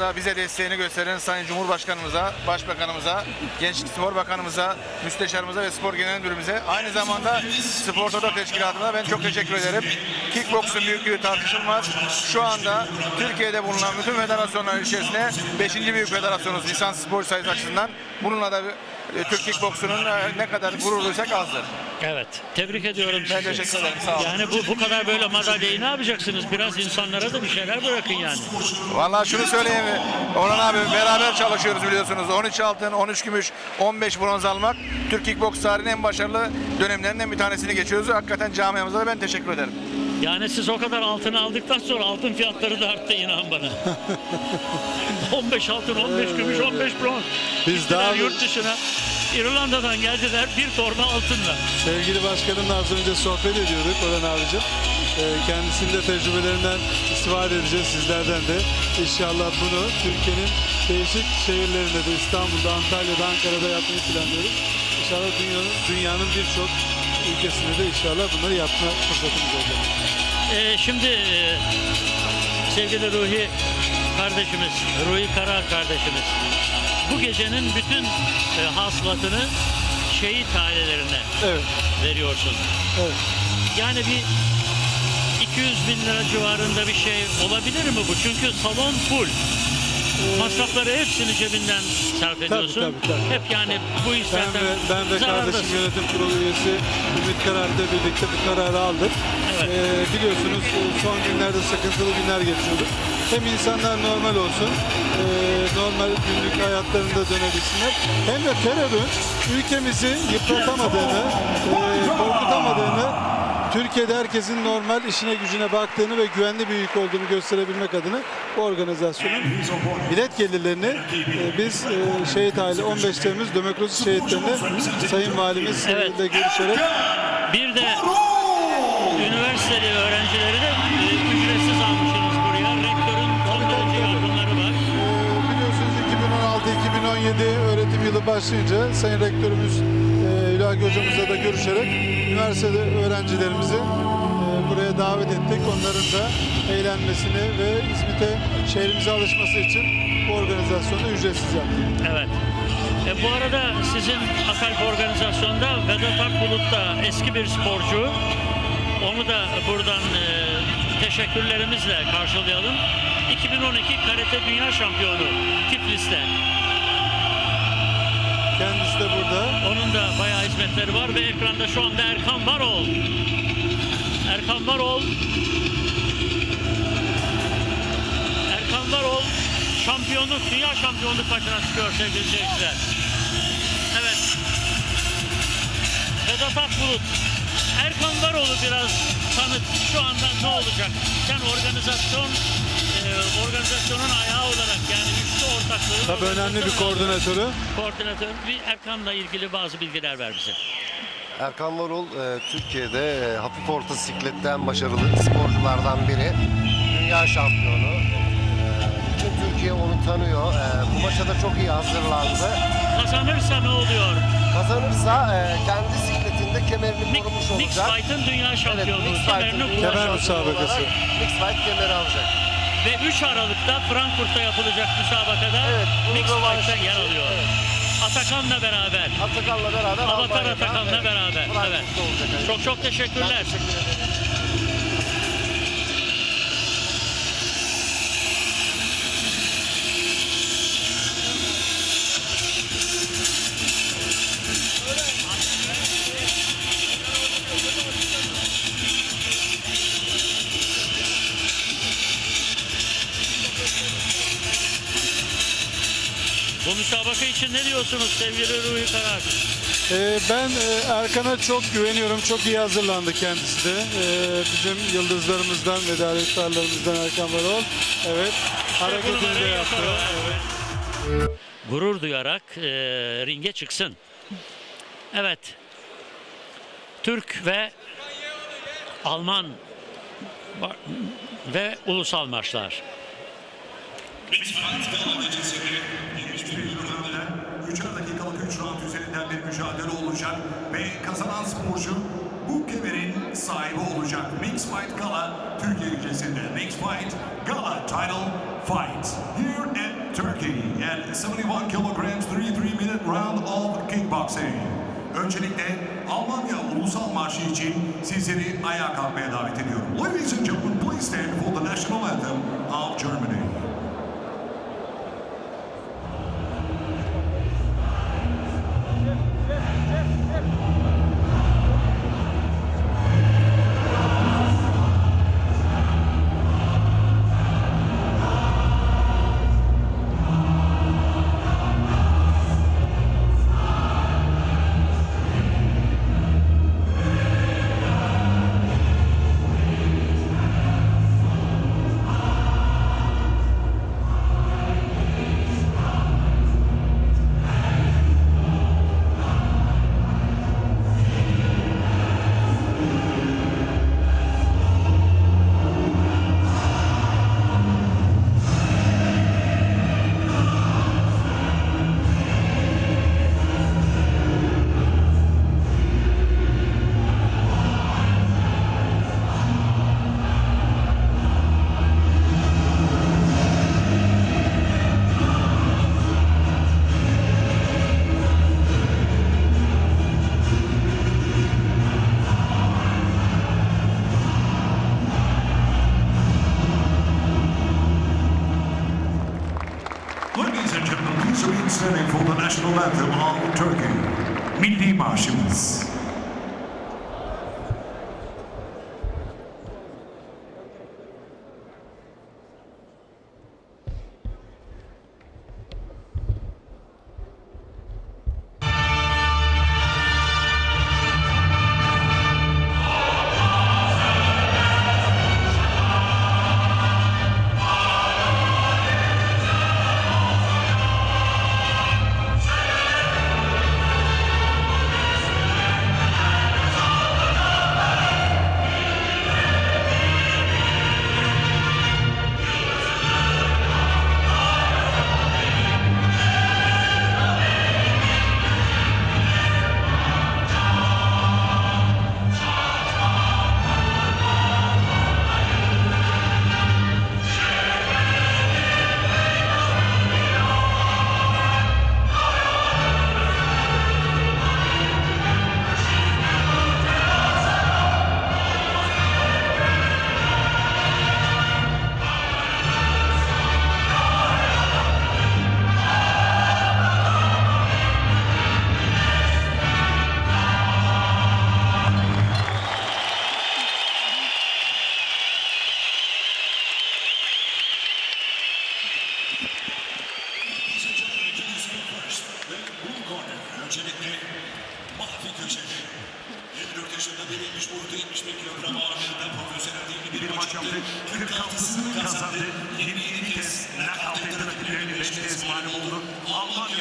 da bize desteğini gösteren Sayın Cumhurbaşkanımıza, Başbakanımıza, Gençlik Spor Bakanımıza, Müsteşarımıza ve Spor Genel Müdürümüze aynı zamanda Spor Toto Teşkilatı'na ben çok teşekkür ederim. Kickboksun büyüklüğü tartışılmaz. Şu anda Türkiye'de bulunan bütün federasyonlar içerisinde 5. büyük federasyonuz lisans spor sayısı açısından. Bununla da Türk Kickboksunun e, ne kadar gurur duysak azdır. Evet. Tebrik ediyorum Ben sizi. teşekkür ederim. Sağ olun. Yani bu bu kadar böyle madalyayı ne yapacaksınız? Biraz insanlara da bir şeyler bırakın yani. Vallahi şunu söyleyeyim. Orhan abi beraber çalışıyoruz biliyorsunuz. 13 altın, 13 gümüş, 15 bronz almak Türk Kickboks tarihinin en başarılı dönemlerinden bir tanesini geçiyoruz. Hakikaten camiamıza da ben teşekkür ederim. Yani siz o kadar altını aldıktan sonra altın fiyatları da arttı inan bana. 15 altın, 15 gümüş, 15 bronz. Biz Gittiler daha- yurt dışına. İrlanda'dan geldiler bir torba altınla. Sevgili başkanımla az önce sohbet ediyorduk Orhan abicim. Ee, kendisinin de tecrübelerinden istifade edeceğiz sizlerden de. İnşallah bunu Türkiye'nin değişik şehirlerinde de İstanbul'da, Antalya'da, Ankara'da yapmayı planlıyoruz. İnşallah dünyanın, dünyanın birçok ülkesinde de inşallah bunları yapma fırsatımız olacak. Ee, şimdi e, sevgili Ruhi kardeşimiz, Ruhi Karar kardeşimiz bu gecenin bütün e, hasılatını şehit ailelerine Evet, veriyorsun. evet. Yani bir 200 bin lira civarında bir şey olabilir mi bu? Çünkü salon full. Masrafları hepsini cebinden sarf ediyorsun. tabii, tabii. Hep yani bu iş Ben ve, ben ve zarardasın. kardeşim yönetim kurulu üyesi Ümit Karar'la birlikte bu kararı aldık. Evet. Ee, biliyorsunuz son günlerde sıkıntılı günler geçiyorduk. Hem insanlar normal olsun, e, normal günlük hayatlarında dönebilsinler. Hem de terörün ülkemizi yıpratamadığını, e, korkutamadığını, Türkiye'de herkesin normal işine gücüne baktığını ve güvenli bir ülke olduğunu gösterebilmek adına bu organizasyonun bilet gelirlerini e, biz e, şehit aile 15 Temmuz demokrasi şehitlerine Sayın Valimiz e, Evet. görüşerek Bir de üniversiteli öğrencileri de e, ücretsiz almışsınız buraya. Rektörün son derece yardımları var. biliyorsunuz 2016-2017 öğretim yılı başlayınca Sayın Rektörümüz Hülagi Hocamızla da görüşerek üniversitede öğrencilerimizi e, buraya davet ettik. Onların da eğlenmesini ve İzmit'e şehrimize alışması için bu organizasyonu ücretsiz yaptık. Evet. E, bu arada sizin Akalp organizasyonda Vedat Akbulut da eski bir sporcu. Onu da buradan e, teşekkürlerimizle karşılayalım. 2012 Karate Dünya Şampiyonu Tiflis'te. Kendisi de burada. Onun da bayağı hizmetleri var ve ekranda şu anda Erkan Varol. Erkan Varol. Erkan Varol şampiyonluk, dünya şampiyonluk maçına çıkıyor sevgili seyirciler. Evet. Vedat Akbulut. Erkan Varol'u biraz tanıt. Şu anda ne olacak? Sen organizasyon e, organizasyonun ayağı olarak yani üçlü ortaklığı Tabii önemli bir koordinatörü. koordinatör bir Erkan'la ilgili bazı bilgiler ver bize. Erkan Varol e, Türkiye'de e, hafif orta sikletten başarılı sporculardan biri. Dünya şampiyonu. E, bütün Türkiye onu tanıyor. E, bu maça da çok iyi hazırlandı. Kazanırsa ne oluyor? Kazanırsa e, kendi sikletinde kemerini Mix, korumuş Mix olacak. Fight'ın dünya Evet, şampiyonu. Mix kemerini Fight'ın dünya şampiyonu müsabakası. olarak Mix Fight kemeri alacak. Ve 3 Aralık'ta Frankfurt'ta yapılacak müsabakada Evet, bu Mix rövanş Fight'ta yer alıyor. evet. Atakan'la beraber. Atakan'la beraber Avatar Almanya'da, Atakan'la beraber. Evet. Olacak. evet. Çok çok Ben teşekkürler. teşekkür ederim. Bu müsabaka için ne diyorsunuz sevgili Ruhi Karar? Ee, ben e, Erkan'a çok güveniyorum. Çok iyi hazırlandı kendisi de. Ee, bizim yıldızlarımızdan ve davetkarlarımızdan Erkan Varol. Evet. Bu Hareketini de yaptı. o. Gurur duyarak e, ringe çıksın. Evet. Türk ve Alman ve ulusal maçlar. Olacak ve kazanan sporcu bu kemerin sahibi olacak. Mix Fight Gala Türkiye Fight Gala Title Fight here at and 71 kilograms 33 minute round of kickboxing. Öncelikle Almanya Ulusal Marşı için sizleri ayağa kalkmaya davet ediyorum. Ladies and gentlemen, please stand for the national anthem of Germany.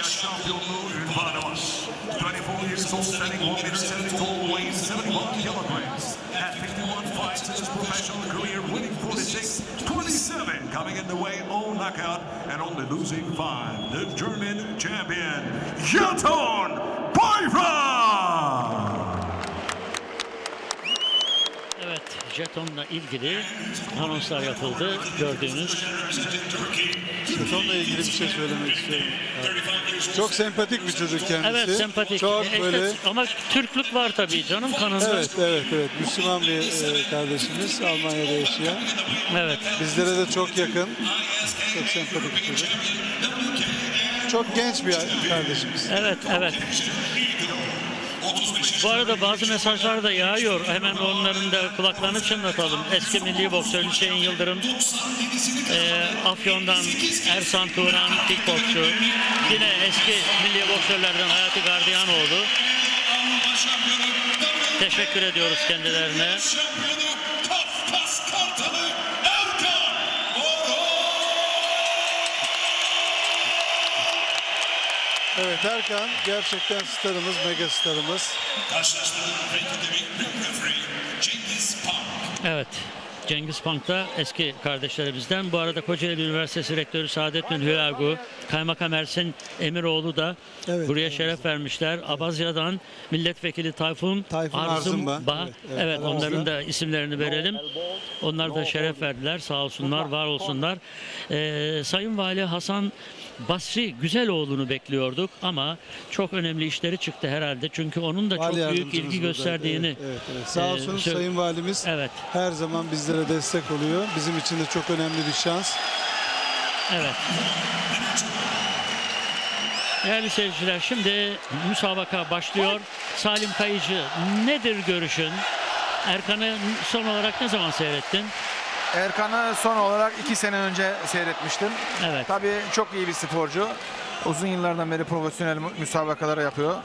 Şampiyonluğu ünvanı var. 24 years old, standing 1 meter 70 tall, weighing 71 kilograms. Had 51 fights in his professional career, winning 46, 27 coming in the way, all knockout, and only losing 5. The German champion, Yaton Bayram! Jetonla ilgili anonslar yapıldı. Gördüğünüz Onunla ilgili bir şey söylemek istiyorum. Çok sempatik bir çocuk kendisi. Evet sempatik. Çok E, böyle ama Türklük var tabii canım kanında. Evet, evet, evet. Müslüman bir e, kardeşimiz Almanya'da yaşayan. Evet. Bizlere de çok yakın. Çok sempatik bir çocuk. Çok genç bir kardeşimiz. Evet, evet. Bu arada bazı mesajlar da yağıyor. Hemen onların da kulaklarını çınlatalım. Eski milli boksör Hüseyin Yıldırım, e, Afyon'dan Ersan Turan, kickboksçu. Yine eski milli boksörlerden Hayati Gardiyanoğlu. Teşekkür ediyoruz kendilerine. Şampiyonu Kafkas Kartalı Erkan Orhun! Evet Erkan gerçekten starımız, mega starımız. Karşılaşmanın ring referee Cengiz Park. Evet. Cengiz Pank da eski kardeşlerimizden. Bu arada Kocaeli Üniversitesi Rektörü Saadettin Hülagu, Kaymakam Ersin Emiroğlu da Evet, buraya evet. şeref vermişler. Abazya'dan Milletvekili Tayfun, Tayfun Arzumba. Arzumba. Evet, Evet, evet, onların da isimlerini verelim. Onlar da şeref verdiler. Sağ olsunlar, var olsunlar. Ee, Sayın Vali Hasan Basri Güzeloğlu'nu bekliyorduk ama çok önemli işleri çıktı herhalde. Çünkü onun da Vali çok büyük ilgi gösterdiğini Evet, evet, evet. Sağ e, olsun sö- Sayın Valimiz Evet, her zaman bizlere destek oluyor. Bizim için de çok önemli bir şans. evet. Değerli seyirciler şimdi müsabaka başlıyor. Salim Kayıcı nedir görüşün? Erkan'ı son olarak ne zaman seyrettin? Erkan'ı son olarak iki sene önce seyretmiştim. Evet. Tabii çok iyi bir sporcu. Uzun yıllardan beri profesyonel mü- müsabakalar yapıyor.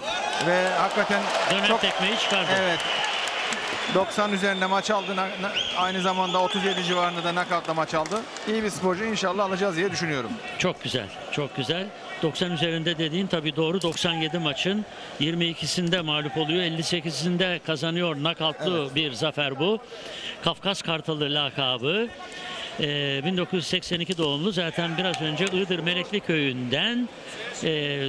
Ve hakikaten Dönem çok tekmeyi çıkardı. Evet. 90 üzerinde maç aldı. Aynı zamanda 37 civarında da knockout'la maç aldı. İyi bir sporcu inşallah alacağız diye düşünüyorum. Çok güzel, çok güzel. 90 üzerinde dediğin tabii doğru. 97 maçın 22'sinde mağlup oluyor. 58'inde kazanıyor. Nakavtlı bir zafer bu. Kafkas Kartalı lakabı. Ee, 1982 doğumlu zaten biraz önce Iğdır Melekli Köyü'nden e,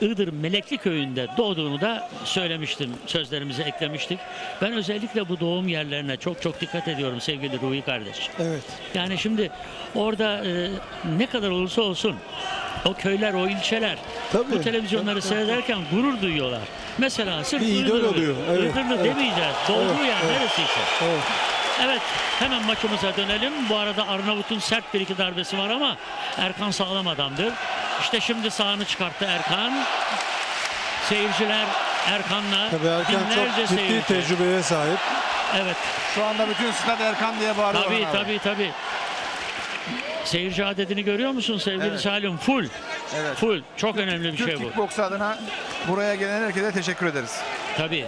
Iğdır Melekli Köyü'nde doğduğunu da söylemiştim. Sözlerimize eklemiştik. Ben özellikle bu doğum yerlerine çok çok dikkat ediyorum sevgili Ruhi kardeş. Evet. Yani şimdi orada e, ne kadar olursa olsun o köyler, o ilçeler Tabii, bu televizyonları tabii, tabii. seyrederken gurur duyuyorlar. Mesela sırf Bir oluyor, evet, Iğdırlı evet. demeyeceğiz. Doğduğu Evet, yer evet. neresiyse. Evet. Evet hemen maçımıza dönelim. Bu arada Arnavut'un sert bir iki darbesi var ama Erkan sağlam adamdır. İşte şimdi sağını çıkarttı Erkan. Seyirciler Erkan'la Tabii Erkan binlerce çok ciddi seyirci. tecrübeye sahip. Evet Şu anda bütün stat Erkan diye bağırıyor. Tabii abi. tabii tabii. Seyirci adedini görüyor musun sevgili Evet. Salim? Full. Evet. Full. Çok önemli bir Türk şey bu. kickboks adına buraya gelen herkese teşekkür ederiz. Tabii.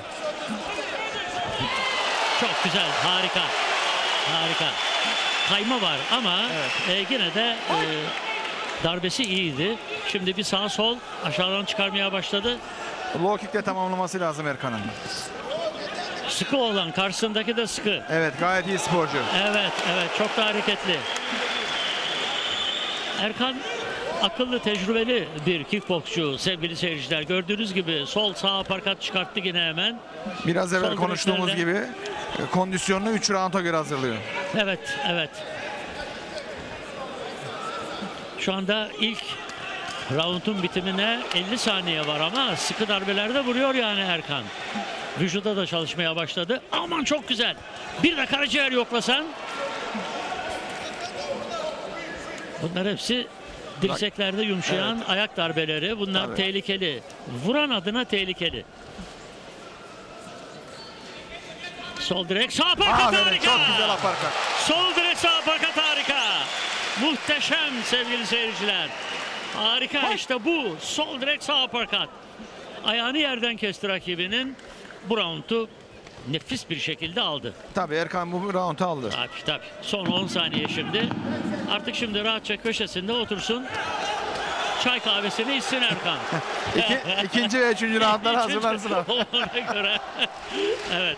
Çok güzel. Harika. Harika. Kayma var ama e, yine de e, darbesi iyiydi. Şimdi bir sağ sol aşağıdan çıkarmaya başladı. Low kick'le tamamlaması lazım Erkan'ın. Sıkı olan karşısındaki de sıkı. Evet gayet iyi sporcu. Evet, evet çok da hareketli. Erkan akıllı, tecrübeli bir kickboksçu sevgili seyirciler. Gördüğünüz gibi sol sağ aparkat çıkarttı yine hemen. Biraz evvel Sol konuştuğumuz gibi e, kondisyonunu 3 rounda göre hazırlıyor. Evet, evet. Şu anda ilk roundun bitimine 50 saniye var ama sıkı darbelerde vuruyor yani Erkan. Vücuda da çalışmaya başladı. Aman çok güzel. Bir de karaciğer yoklasan. Bunlar hepsi dirseklerde yumuşayan ayak darbeleri. Bunlar Tabii. tehlikeli. Vuran adına tehlikeli. Sol direk sağ aparkat Aferin harika. çok güzel aparkat. Sol direk sağ aparkat harika. Muhteşem sevgili seyirciler. Harika işte bu. Sol direk sağ aparkat. Ayağını yerden kesti rakibinin. Bu roundu nefis bir şekilde aldı. Tabii Erkan bu roundu aldı. Tabii tabii. Son 10 saniye şimdi. Artık şimdi rahatça köşesinde otursun. Çay kahvesini içsin Erkan. İki, ikinci ve üçüncü roundlara hazırlansın. abi. Ona göre. evet.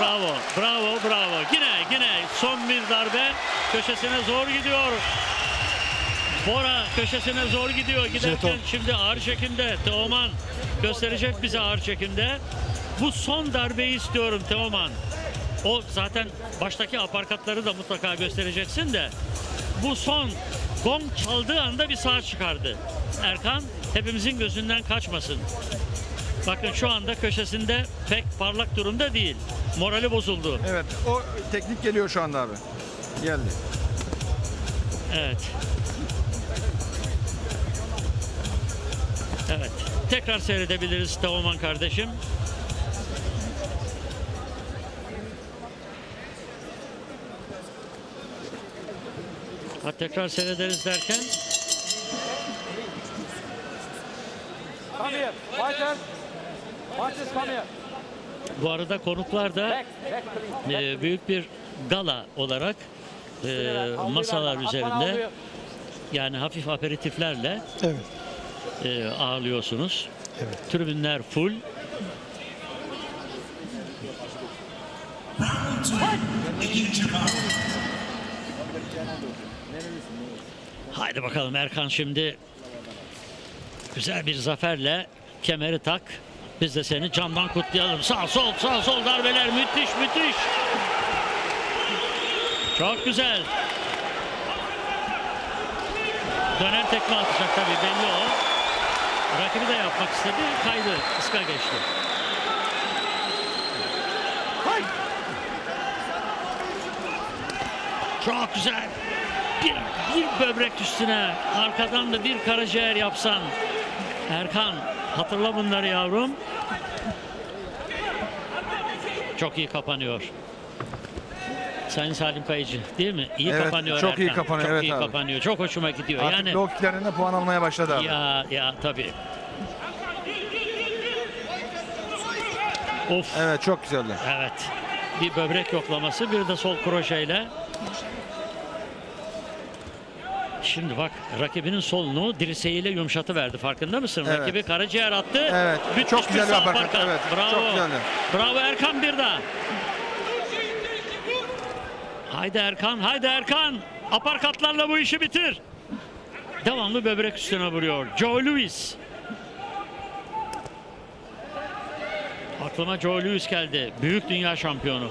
Bravo, bravo, bravo. Yine, yine son bir darbe. Köşesine zor gidiyor. Bora köşesine zor gidiyor. Giderken Jeton. şimdi ağır çekimde. Teoman gösterecek bize ağır çekimde. Bu son darbeyi istiyorum Teoman. O zaten baştaki aparkatları da mutlaka göstereceksin de. Bu son gong çaldığı anda bir sağ çıkardı. Erkan hepimizin gözünden kaçmasın. Bakın şu anda köşesinde pek parlak durumda değil. Morali bozuldu. Evet o teknik geliyor şu anda abi. Geldi. Evet. Evet. Tekrar seyredebiliriz Teoman kardeşim. Ha, tekrar seyrederiz derken Come here. Fighter. Fighters come here. bu arada konuklar da Back. Back please. e, büyük bir gala olarak e, masalar üzerinde yani hafif aperitiflerle Evet. e, ağırlıyorsunuz. Evet. Tribünler full. Haydi bakalım Erkan şimdi güzel bir zaferle kemeri tak. Biz de seni candan kutlayalım. Sağ sol sağ sol darbeler müthiş müthiş. Çok güzel. Dönen tekme atacak tabii belli o. Rakibi de yapmak istedi. Kaydı. Iska geçti. Çok güzel. Bir, bir böbrek üstüne arkadan da bir karaciğer yapsan. Erkan hatırla bunları yavrum. Çok iyi kapanıyor. Sayın Salim Kayıcı değil mi? İyi Evet, kapanıyor çok iyi Erkan. kapanıyor, Çok evet iyi abi. kapanıyor. Çok hoşuma gidiyor. Artık yani low kicklerinde puan almaya başladı abi. ya ya tabii. Of. Evet çok güzeldi. Evet. Bir böbrek yoklaması, bir de sol kroşeyle. Şimdi bak rakibinin solunu dirseğiyle yumuşatı verdi. Farkında mısın? Evet. Rakibi karaciğer attı. Evet, Müthiş çok güzel bir sağ evet, Bravo. çok güzeldi. Bravo Erkan bir daha. Haydi Erkan, haydi Erkan. Aparkatlarla bu işi bitir. Devamlı böbrek üstüne vuruyor. Joe Louis. Aklıma Joe Louis geldi. Büyük dünya şampiyonu.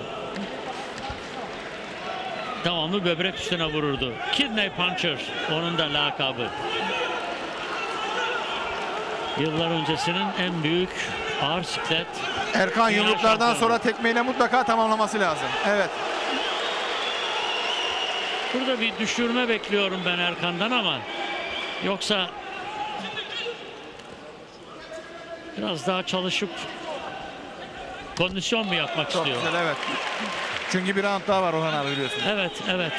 Devamlı böbrek üstüne vururdu. Kidney Puncher onun da lakabı. Yıllar öncesinin en büyük ağır siklet. Erkan yumruklardan şampiyonu. sonra tekmeyle mutlaka tamamlaması lazım. Evet. Burada bir düşürme bekliyorum ben Erkan'dan ama yoksa biraz daha çalışıp kondisyon mu yapmak Çok istiyor? güzel evet. Çünkü bir round daha var Orhan abi biliyorsun. Evet, evet.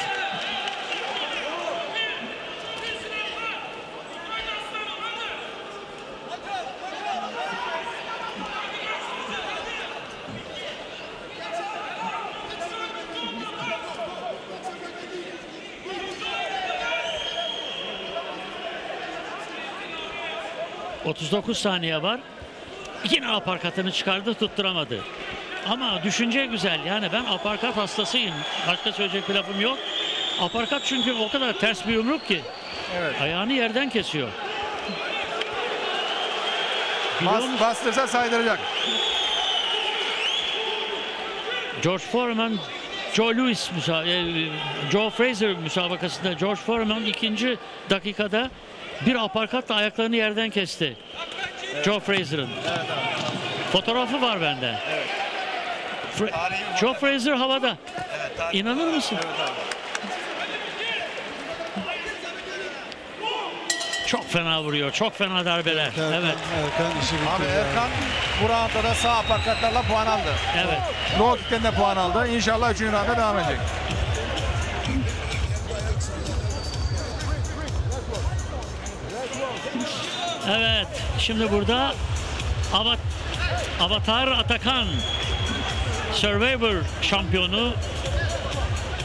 ...39 saniye var. Yine aparkatını çıkardı tutturamadı. Ama düşünce güzel. Yani ben aparkat hastasıyım. Başka söyleyecek bir lafım yok. Aparkat çünkü o kadar ters bir yumruk ki. Evet. Ayağını yerden kesiyor. Biliyor Bas, musun? bastırsa saydıracak. George Foreman, Joe Louis müsa- e, Joe Fraser müsabakasında George Foreman ikinci dakikada bir aparkatla ayaklarını yerden kesti. Joe Fraser'ın. Fotoğrafı var bende. Fra- Joe Fraser havada. İnanır mısın? Çok fena vuruyor. Çok fena darbeler. Erkan, Evet. Erkan işi. Abi. Erkan bu roundda da sağ aparkatlarla puan aldı. Evet. Low kickten de puan aldı. İnşallah 3. rounda devam edecek. Evet. Şimdi burada Avat Avatar Atakan Survivor şampiyonu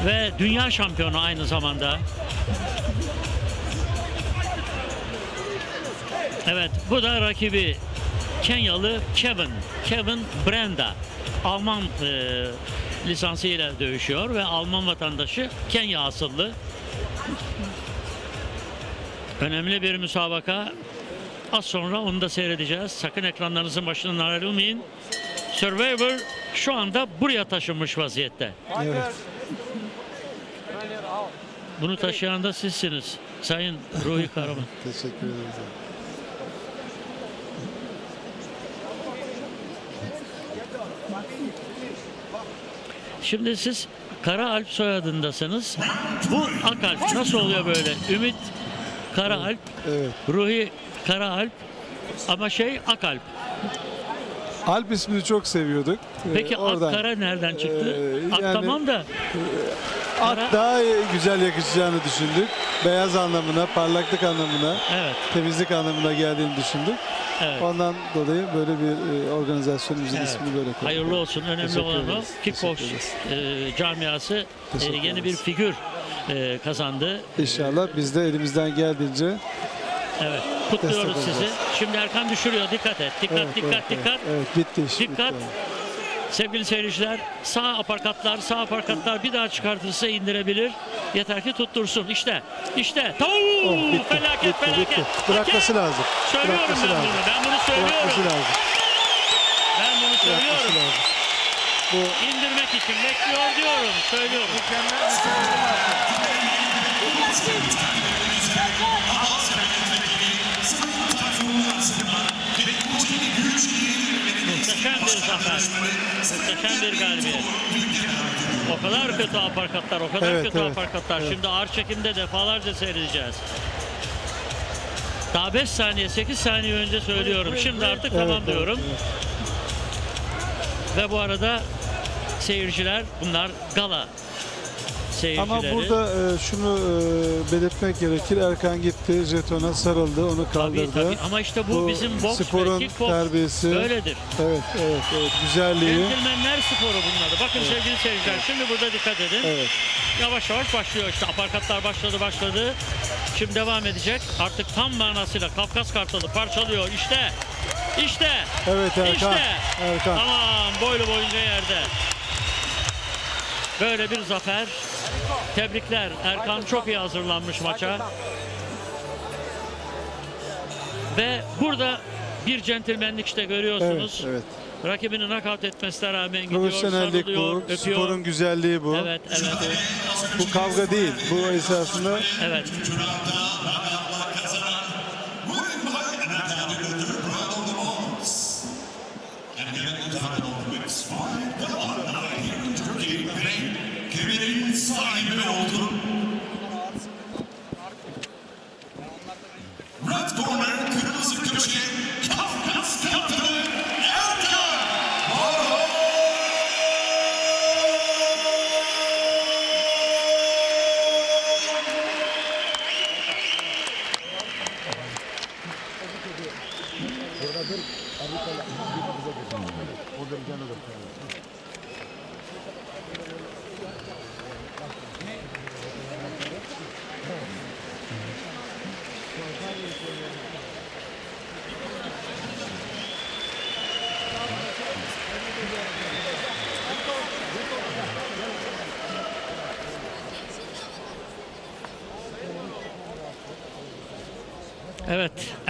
ve dünya şampiyonu aynı zamanda. Evet, bu da rakibi Kenyalı Kevin. Kevin Brenda. Alman e, lisansıyla dövüşüyor ve Alman vatandaşı Kenya asıllı. Önemli bir müsabaka. Az sonra onu da seyredeceğiz. Sakın ekranlarınızın başından ayrılmayın. Survivor şu anda buraya taşınmış vaziyette. Evet. Bunu taşıyan da sizsiniz. Sayın Ruhi Karaman. Teşekkür ederiz. Şimdi siz Kara Alp soyadındasınız. Bu Akalp nasıl oluyor böyle? Ümit Kara Alp, Evet. Ruhi Kara Alp ama şey Akalp. Alp ismini çok seviyorduk. Ee, Peki oradan. Ak Kara nereden çıktı? Ee, Ak yani- tamam da Ak daha güzel yakışacağını düşündük. Beyaz anlamına, parlaklık anlamına, evet, temizlik anlamına geldiğini düşündük. evet. Ondan dolayı böyle bir e, organizasyonumuzun Evet. ismini böyle koyduk. Hayırlı olsun. Önemli olan o. Kickbox e, camiası e, yeni bir figür e, kazandı. İnşallah biz de elimizden geldiğince Evet. Kutluyoruz sizi. olacağız. Şimdi Erkan düşürüyor. Dikkat et. Dikkat, evet, dikkat, evet, dikkat. Evet, evet, bitti iş. Dikkat. Bitti. Sevgili seyirciler sağ aparkatlar sağ aparkatlar bir daha çıkartırsa indirebilir. Yeter ki tuttursun. İşte işte. Tavuu! Oh, bitti, felaket bitti, felaket. bitti. Bırakması Hakem! lazım. Söylüyorum Bırakması ben lazım. bunu. Ben bunu söylüyorum. Bırakması lazım. Ben bunu söylüyorum. lazım. Bu İndirmek için bekliyor diyorum. Söylüyorum. Muhteşem bir zafer. Muhteşem bir galibiyet. O kadar kötü aparkatlar, o kadar Evet, kötü evet, aparkatlar. Şimdi ağır çekimde defalarca seyredeceğiz. Daha 5 saniye, 8 saniye önce söylüyorum. Şimdi artık Evet, tamam evet, diyorum. Ve bu arada seyirciler bunlar gala seyircileri. Ama burada e, şunu e, belirtmek gerekir. Erkan gitti, jetona sarıldı, onu Tabii, kaldırdı. tabii. Ama işte bu, bizim boks sporun ve kickboks terbiyesi. böyledir. Evet, evet, evet. Güzelliği. Centilmenler sporu bunları. Bakın sevgili seyirciler şimdi burada dikkat edin. Evet. Yavaş yavaş başlıyor işte. Aparkatlar başladı başladı. Şimdi devam edecek. Artık tam manasıyla Kafkas Kartalı parçalıyor. İşte. İşte. Evet Erkan. İşte. Erkan. Tamam boylu boyunca yerde. Böyle bir zafer. Tebrikler. Erkan çok iyi hazırlanmış maça. Ve burada bir centilmenlik işte görüyorsunuz. Evet, evet. Rakibini nakavt etmesine rağmen gidiyor, Profesyonellik sarılıyor, bu, öpüyor. sporun güzelliği bu. Evet, evet, Bu kavga değil. Bu esasında evet.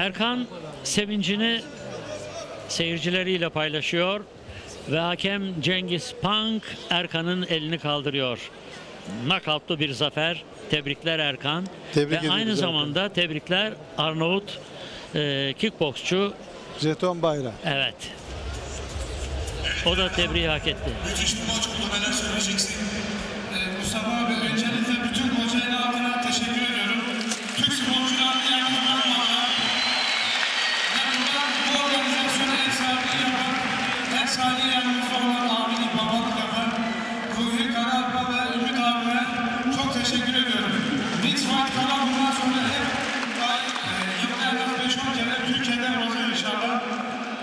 Erkan sevincini seyircileriyle paylaşıyor ve hakem Cengiz Pank Erkan'ın elini kaldırıyor. Knockout'lu bir zafer. Tebrikler Erkan. Tebrik ve aynı Erkan. zamanda tebrikler Arnavut e, kickboksçu. jeton bayrağı. Evet. O da tebriği hak etti. Müthiş bir maç oldu. Neler söyleyeceksin? Ee, Mustafa abi öncelikle bütün Kocaeli adına teşekkür ediyorum. Türk sporcularının yanında olmadan ve buradan bu organizasyona ev sahipliği yapan, sahipliği yanımızda olan abilik, babalık yapan Ruhi Karalpa ve Ümit abime çok teşekkür ediyorum. Mix Fight Kanal sonra hep yılda en az 5-10 kere inşallah.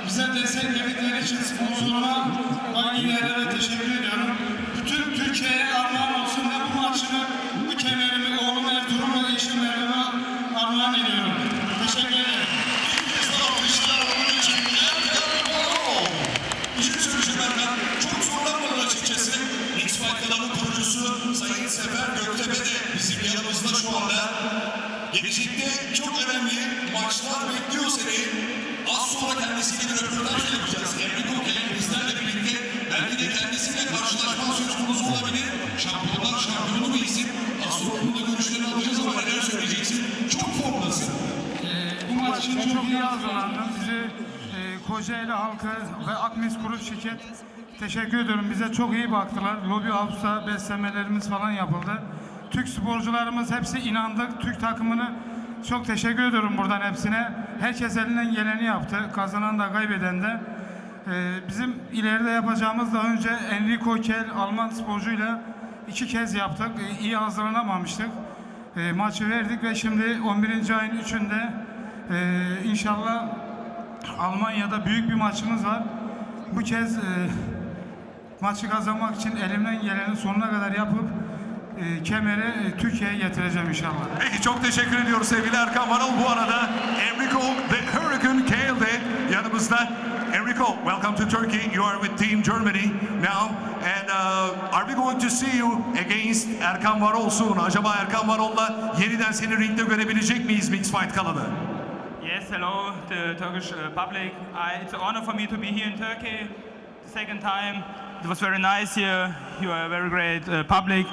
Bize destek verdikleri için sponsoruma Bangiler'e teşekkür ediyorum. Bütün Türkiye'ye armağan olsun ve bu maçımı, bu kemerimi oğlum Ertuğrul ve eşim Meryem'e armağan ediyorum. Teşekkür ederim. Alkışlar onun için Erkan Varol. Bir şey söyleyeceğim Erkan. Çok zorlanmadın açıkçası. X Fight kanalının kurucusu Sayın Sefer Göktepe de bizim yanımızda şu anda. Gelecekte çok önemli maçlar bekliyor seni. Az sonra kendisiyle bir röportaj yapacağız. Enrico Kellen bizlerle birlikte belki de kendisiyle karşılaşma söz konusu olabilir. Şampiyonlar şampiyonu bir isim. Az sonra bunun da görüşlerini alacağız ama neler söyleyeceksin? Çok formdasın. Bu maç için çok iyi hazırlandım. Bizi e, Kocaeli halkı ve Akmis Grup şirket teşekkür ediyorum. Bize çok iyi baktılar. Lobby House'da beslemelerimiz falan yapıldı. Türk sporcularımız hepsi inandık. Türk takımını çok teşekkür ediyorum buradan hepsine. Herkes elinden geleni yaptı. Kazanan da kaybeden de. E, bizim ileride yapacağımız daha önce Enrico Kel Alman sporcuyla iki kez yaptık. E, iyi hazırlanamamıştık. E, maçı verdik ve şimdi 11. ayın 3'ünde e, inşallah Almanya'da büyük bir maçımız var. Bu kez e, maçı kazanmak için elimden geleni sonuna kadar yapıp e, kemeri e, Türkiye'ye getireceğim inşallah. Peki çok teşekkür ediyoruz sevgili Erkan Varol. Bu arada Enrico The Hurricane Kale de yanımızda. Enrico welcome to Turkey. You are with Team Germany now. And uh, are we going to see you against Erkan Varol soon? Acaba Erkan Varol'la yeniden seni ringde görebilecek miyiz Mixed Fight Gala'da? Yes, hello, the Turkish uh, public. It's an honor for me to be here in Turkey the second time. It was very nice here. You are a very great uh, public.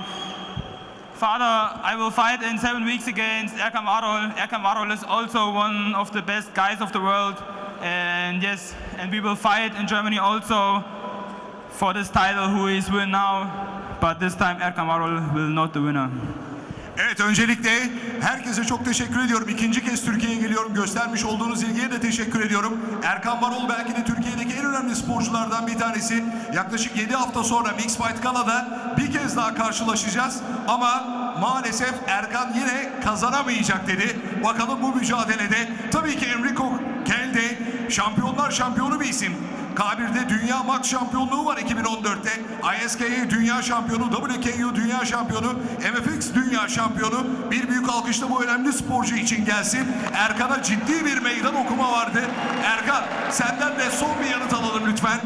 Father, I will fight in seven weeks against Erkan Varol. Erkan Varol is also one of the best guys of the world. And yes, and we will fight in Germany also for this title who is win now. But this time Erkan Varol will not the winner. Evet öncelikle herkese çok teşekkür ediyorum. İkinci kez Türkiye'ye geliyorum. Göstermiş olduğunuz ilgiye de teşekkür ediyorum. Erkan Varol belki de Türkiye'deki en önemli sporculardan bir tanesi. Yaklaşık 7 hafta sonra Mixed Fight Gala'da bir kez daha karşılaşacağız. Ama maalesef Erkan yine kazanamayacak dedi. Bakalım bu mücadelede tabii ki Enrico Kelde şampiyonlar şampiyonu bir isim. K1'de dünya maç şampiyonluğu var 2014'te. ISKA dünya şampiyonu, WKU dünya şampiyonu, MFX dünya şampiyonu. Bir büyük alkışla bu önemli sporcu için gelsin. Erkan'a ciddi bir meydan okuma vardı. Erkan senden de son bir yanıt alalım lütfen.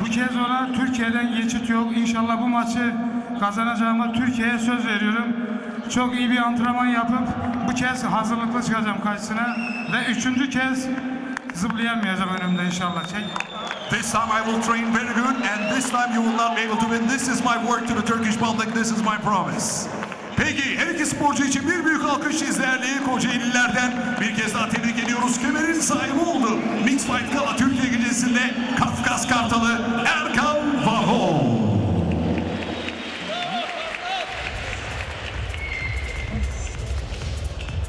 Bu kez ona Türkiye'den geçit yok. İnşallah bu maçı kazanacağıma Türkiye'ye söz veriyorum. Çok iyi bir antrenman yapıp bu kez hazırlıklı çıkacağım karşısına. Ve üçüncü kez Zıplayamayacağım önümde inşallah. Çek. This time I will train very good and this time you will not be able to win. This is my word to the Turkish public. This is my promise. Peki her iki sporcu için bir büyük alkış sizlerle Kocaeli'lilerden bir kez daha tebrik ediyoruz. Kemerin sahibi oldu. Mixed Fight Gala Türkiye gecesinde Kafkas Kartalı Erkan